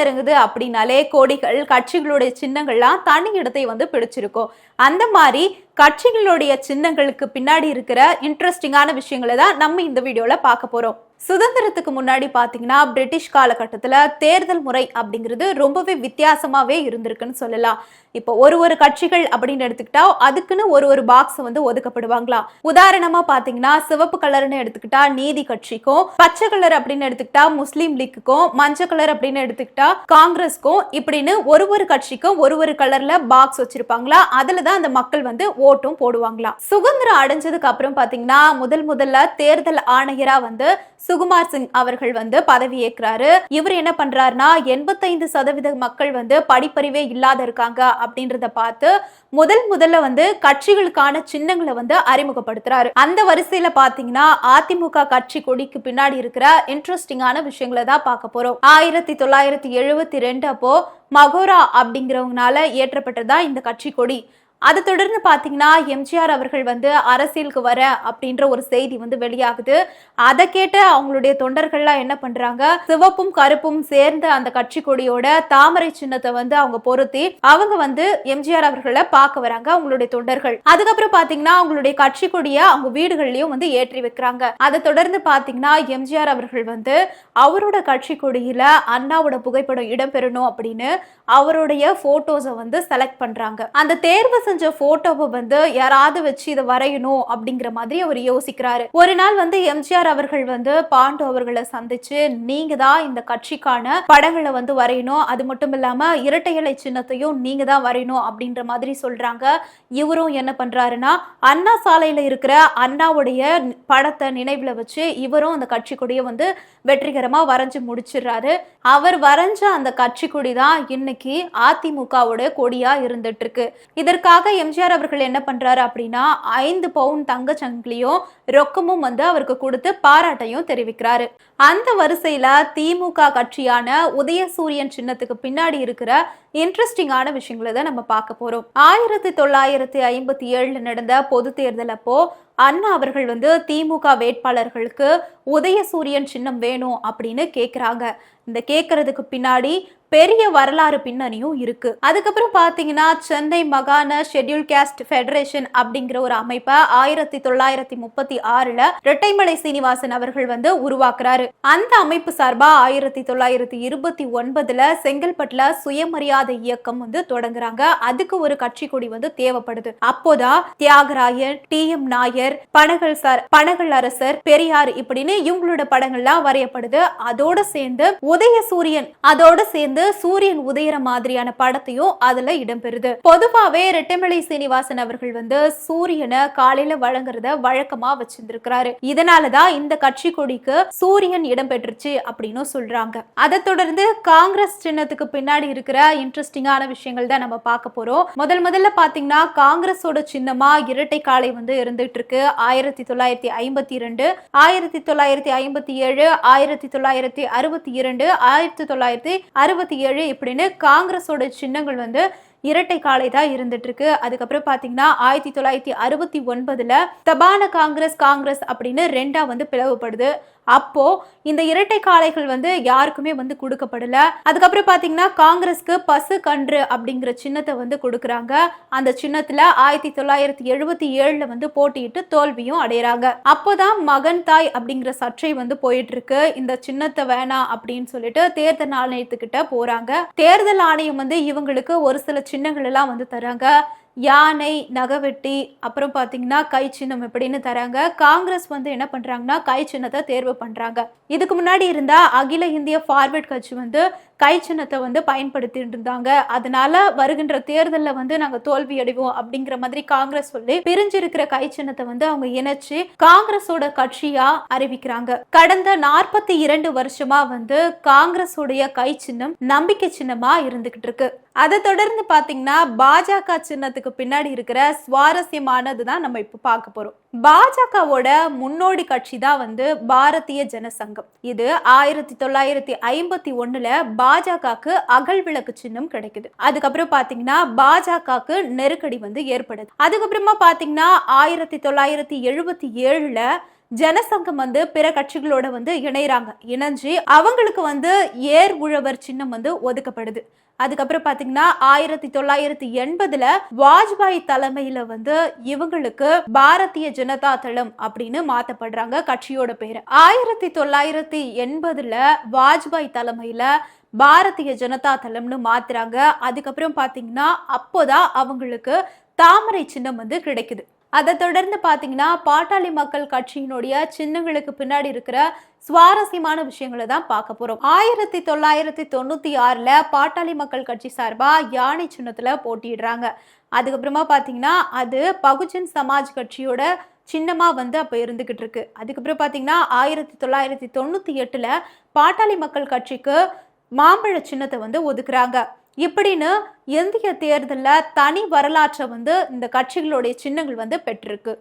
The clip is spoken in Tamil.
நெருங்குது அப்படின்னாலே கொடிகள் கட்சிகளுடைய சின்னங்கள்லாம் தனி இடத்தை வந்து பிடிச்சிருக்கும். அந்த மாதிரி கட்சிகளுடைய சின்னங்களுக்கு பின்னாடி இருக்கிற இன்ட்ரெஸ்டிங்கான விஷயங்களை தான் நம்ம இந்த வீடியோல பார்க்க போறோம். சுதந்திரத்துக்கு முன்னாடி பார்த்தீங்கன்னா பிரிட்டிஷ் காலகட்டத்தில் தேர்தல் முறை அப்படிங்கிறது ரொம்பவே வித்தியாசமாகவே இருந்திருக்குன்னு சொல்லலாம். இப்போ ஒரு ஒரு கட்சிகள் அப்படின்னு எடுத்துக்கிட்டா அதுக்குன்னு ஒரு ஒரு பாக்ஸ் வந்து ஒதுக்கப்படுவாங்களா? உதாரணமா பார்த்தீங்கன்னா சிவப்பு கலர்னு எடுத்துக்கிட்டா நீதி கட்சிக்கும் பச்சை கலர் அப்படின்னு எடுத்துக்கிட்டா முஸ்லீம் லீக்குக்கும் மஞ்சள் கலர் அப்படின்னு எடுத்துக்கிட்டா காங்கிரஸ்க்கும் இப்படின்னு ஒரு ஒரு கட்சிக்கும் ஒரு ஒரு கலர்ல பாக்ஸ் வச்சிருப்பாங்களா? அதுல தான் அந்த மக்கள் வந்து ஓட்டும் போடுவாங்களா? சுதந்திரம் அடைஞ்சதுக்கு அப்புறம் பார்த்தீங்கன்னா முதல் முதல்ல தேர்தல் ஆணையராக வந்து சுகுமார் சிங் அவர்கள் வந்து பதவி ஏற்கிறாரு. இவர் என்ன பண்றாருன்னா எண்பத்தைந்து சதவீத மக்கள் வந்து படிப்பறிவே இல்லாத இருக்காங்க அப்படின்றத பார்த்து முதல் முதல்ல வந்து கட்சிகளுக்கான சின்னங்களை வந்து அறிமுகப்படுத்துறாரு. அந்த வரிசையில பாத்தீங்கன்னா அதிமுக கட்சி கொடிக்கு பின்னாடி இருக்கிற இன்ட்ரெஸ்டிங்கான விஷயங்களை தான் பார்க்க போறோம். ஆயிரத்தி தொள்ளாயிரத்தி எழுபத்தி ரெண்டு அப்போ மகோரா அப்படிங்கிறவங்கனால ஏற்றப்பட்டதா இந்த கட்சி கொடி. அதை தொடர்ந்து பார்த்தீங்கன்னா எம்ஜிஆர் அவர்கள் வந்து அரசியலுக்கு வர அப்படின்ற ஒரு செய்தி வந்து வெளியாகுது. அதை கேட்டு அவங்களுடைய தொண்டர்கள்லாம் என்ன பண்றாங்க? சிவப்பும் கருப்பும் சேர்ந்த அந்த கட்சி கொடியோட தாமரை சின்னத்தை வந்து அவங்க பொருத்தி அவங்க வந்து எம்ஜிஆர் அவர்களை பார்க்க வராங்க அவங்களுடைய தொண்டர்கள். அதுக்கப்புறம் பாத்தீங்கன்னா அவங்களுடைய கட்சி கொடியை அவங்க வீடுகள்லயும் வந்து ஏற்றி வைக்கிறாங்க. அதை தொடர்ந்து பாத்தீங்கன்னா எம்ஜிஆர் அவர்கள் வந்து அவரோட கட்சி கொடியில அண்ணாவோட புகைப்படம் இடம்பெறணும் அப்படின்னு அவருடைய போட்டோஸை வந்து செலக்ட் பண்றாங்க. அந்த தேர்வு செஞ்ச போட்டோவை வந்து யாராவது வச்சு இதை வரையணும் அப்படிங்கிற மாதிரி அவர் யோசிக்கிறாரு. ஒரு நாள் வந்து எம்ஜிஆர் அவர்கள் வந்து பாண்டு அவர்களை சந்திச்சு நீங்க தான் இந்த கட்சிக்கான படங்களை வந்து வரையணும். அது மட்டும் இல்லாம இரட்டை இலை சின்னத்தையும் நீங்க தான் வரையணும் அப்படின்ற மாதிரி சொல்றாங்க. இவரும் என்ன பண்றாருன்னா அண்ணா சாலையில இருக்கிற அண்ணாவுடைய படத்தை நினைவுல வச்சு இவரும் அந்த கட்சி கொடியை வந்து வெற்றிகரமா வரைஞ்சு முடிச்சிடுறாரு. அவர் வரைஞ்ச அந்த கட்சி கொடி தான் இன்னைக்கு அதிமுகவோட கொடியா இருந்துட்டு இருக்கு. இதற்காக எம்ஜிஆர் அவர்கள் என்ன பண்றாரு அப்படின்னா ஐந்து பவுன் தங்க சங்கிலியும் ரொக்கமும் வந்து அவருக்கு கொடுத்து பாராட்டையும் தெரிவிக்கிறாரு. அந்த வரிசையில திமுக கட்சியான உதயசூரியன் சின்னத்துக்கு பின்னாடி இருக்கிற இன்ட்ரெஸ்டிங்கான விஷயங்களை தான் நம்ம பார்க்க போறோம். ஆயிரத்தி தொள்ளாயிரத்தி ஐம்பத்தி ஏழுல நடந்த பொது தேர்தல் அப்போ அண்ணா அவர்கள் வந்து திமுக வேட்பாளர்களுக்கு உதயசூரியன் சின்னம் வேணும் அப்படின்னு கேட்குறாங்க இந்த கேட்கறதுக்கு பின்னாடி பெரிய வரலாறு பின்னணியும் இருக்கு. அதுக்கப்புறம் பாத்தீங்கன்னா சென்னை மகாண ஷெட்யூல் கேஸ்ட் ஃபெடரேஷன் அப்படிங்கிற ஒரு அமைப்பை ஆயிரத்தி தொள்ளாயிரத்தி முப்பத்தி ஆறுல ரெட்டைமலை சீனிவாசன் அவர்கள் வந்து உருவாக்குறாரு. அந்த அமைப்பு சார்பா ஆயிரத்தி தொள்ளாயிரத்தி இருபத்தி ஒன்பதுல செங்கல்பட்டுல சுயமரியாதை இயக்கம் வந்து தொடங்குறாங்க. அதுக்கு ஒரு கட்சி கொடி வந்து தேவைப்படுது. அப்போதான் Thiyagarayan T M Nair Panagal sir Panagal அரசர் பெரியார் இப்படின்னு இவங்களோட படங்கள்லாம் வரையப்படுது. அதோட சேர்ந்து உதய சூரியன் அதோட சேர்ந்து சூரியன் உதயற மாதிரியான படத்தையும் அதுல இடம்பெறுது. பொதுவாவே ரெட்டமலை சீனிவாசன் அவர்கள் வந்து சூரியனை காலையில வழங்குறத வழக்கமா வச்சிருந்திருக்கிறாரு. இதனாலதான் இந்த கட்சி கொடிக்கு சூரியன் இடம்பெற்றுச்சு அப்படின்னு சொல்றாங்க. அதை தொடர்ந்து காங்கிரஸ் சின்னத்துக்கு பின்னாடி இருக்கிற இன்ட்ரெஸ்டிங்கான விஷயங்கள் தான் நம்ம பார்க்க போறோம். முதல் முதல்ல பாத்தீங்கன்னா காங்கிரஸோட சின்னமா இரட்டை காலை வந்து இருந்துட்டு இருக்கு ஆயிரத்தி தொள்ளாயிரத்தி ஐம்பத்தி இரண்டு ஆயிரத்தி தொள்ளாயிரத்தி ஐம்பத்தி ஏழு ஆயிரத்தி தொள்ளாயிரத்தி அறுபத்தி இரண்டு ஆயிரத்தி தொள்ளாயிரத்தி அறுபத்தி ஏழு இப்படின்னு காங்கிரஸோட சின்னங்கள் வந்து இரட்டை காலை தான் இருந்துட்டு இருக்கு அதுக்கப்புறம் பாத்தீங்கன்னா ஆயிரத்தி தொள்ளாயிரத்தி அறுபத்தி ஒன்பதுல தபான காங்கிரஸ் காங்கிரஸ் அப்படின்னு ரெண்டா வந்து பிளவுபடுது. அப்போ இந்த இரட்டை காளைகள் வந்து யாருக்குமே வந்து கொடுக்கப்படல. அதுக்கப்புறம் பாத்தீங்கன்னா காங்கிரஸ்க்கு பசு கன்று அப்படிங்கிற சின்னத்தை வந்து கொடுக்குறாங்க. அந்த சின்னத்துல ஆயிரத்தி தொள்ளாயிரத்தி எழுபத்தி ஏழுல வந்து போட்டியிட்டு தோல்வியும் அடையறாங்க. அப்போதான் மகன் தாய் அப்படிங்கிற சர்ச்சை வந்து போயிட்டு இருக்கு இந்த சின்னத்தை வேணாம் அப்படின்னு சொல்லிட்டு தேர்தல் ஆணையத்துக்கிட்ட போறாங்க. தேர்தல் ஆணையம் வந்து இவங்களுக்கு ஒரு சில சின்னங்கள் எல்லாம் வந்து தராங்க. யானை நகவெட்டி அப்புறம் பார்த்தீங்கன்னா கை சின்னம் இப்படின்னு தராங்க. காங்கிரஸ் வந்து என்ன பண்றாங்கன்னா கை சின்னத்தை தேர்வு பண்றாங்க. இதுக்கு முன்னாடி இருந்தால் அகில இந்திய ஃபார்வர்ட் கட்சி வந்து கை சின்னத்தை வந்து பயன்படுத்திட்டு இருந்தாங்க. அதனால வருகின்ற தேர்தலில் வந்து நாங்கள் தோல்வி அடைவோம் அப்படிங்கிற மாதிரி காங்கிரஸ் சொல்லி பிரிஞ்சிருக்கிற கை சின்னத்தை வந்து அவங்க இணைச்சு காங்கிரஸோட கட்சியா அறிவிக்கிறாங்க. கடந்த நாற்பத்தி இரண்டு வருஷமா வந்து காங்கிரஸோடைய கை சின்னம் நம்பிக்கை சின்னமா இருந்துகிட்டு இருக்கு. அதை தொடர்ந்து பாத்தீங்கன்னா பாஜக சின்னத்துக்கு பின்னாடி இருக்கிற சுவாரஸ்யமானது தான் நம்ம இப்போ பார்க்க போகிறோம் பாஜகவோட முன்னோடி கட்சி தான் வந்து பாரதிய ஜனசங்கம். இது ஆயிரத்தி தொள்ளாயிரத்தி ஐம்பத்தி ஒண்ணுல பாஜகவுக்கு அகல் விளக்கு சின்னம் கிடைக்குது. அதுக்கப்புறம் பாத்தீங்கன்னா பாஜகவுக்கு நெருக்கடி வந்து ஏற்படுது. அதுக்கப்புறமா பாத்தீங்கன்னா ஆயிரத்தி தொள்ளாயிரத்தி எழுபத்தி ஏழுல ஜனசங்கம் வந்து பிற கட்சிகளோட வந்து இணையறாங்க. இணைஞ்சு அவங்களுக்கு வந்து ஏர் உழவர் சின்னம் வந்து ஒதுக்கப்படுது. அதுக்கப்புறம் பாத்தீங்கன்னா ஆயிரத்தி தொள்ளாயிரத்தி எண்பதுல வாஜ்பாய் தலைமையில வந்து இவங்களுக்கு பாரதிய ஜனதா தளம் அப்படின்னு மாத்தப்படுறாங்க கட்சியோட பேரு. ஆயிரத்தி தொள்ளாயிரத்தி எண்பதுல வாஜ்பாய் தலைமையில பாரதிய ஜனதா தளம்னு மாத்துறாங்க. அதுக்கப்புறம் பாத்தீங்கன்னா அப்போதான் அவங்களுக்கு தாமரை சின்னம் வந்து கிடைக்குது. அதை தொடர்ந்து பார்த்தீங்கன்னா பாட்டாளி மக்கள் கட்சியினுடைய சின்னங்களுக்கு பின்னாடி இருக்கிற சுவாரஸ்யமான விஷயங்களை தான் பார்க்க போகிறோம் ஆயிரத்தி தொள்ளாயிரத்தி தொண்ணூற்றி ஆறில் பாட்டாளி மக்கள் கட்சி சார்பாக யானை சின்னத்தில் போட்டிடுறாங்க அதுக்கப்புறமா பார்த்தீங்கன்னா அது பகுஜன் சமாஜ் கட்சியோட சின்னமாக வந்து அப்போ இருந்துக்கிட்டு இருக்கு. அதுக்கப்புறம் பார்த்தீங்கன்னா ஆயிரத்தி தொள்ளாயிரத்தி தொண்ணூற்றி எட்டில் பாட்டாளி மக்கள் கட்சிக்கு மாம்பழ சின்னத்தை வந்து ஒதுக்குறாங்க. இப்படின்னு இந்திய தேர்தலில் தனி வரலாற்றை வந்து இந்த கட்சிகளுடைய சின்னங்கள் வந்து பெற்றிருக்கு.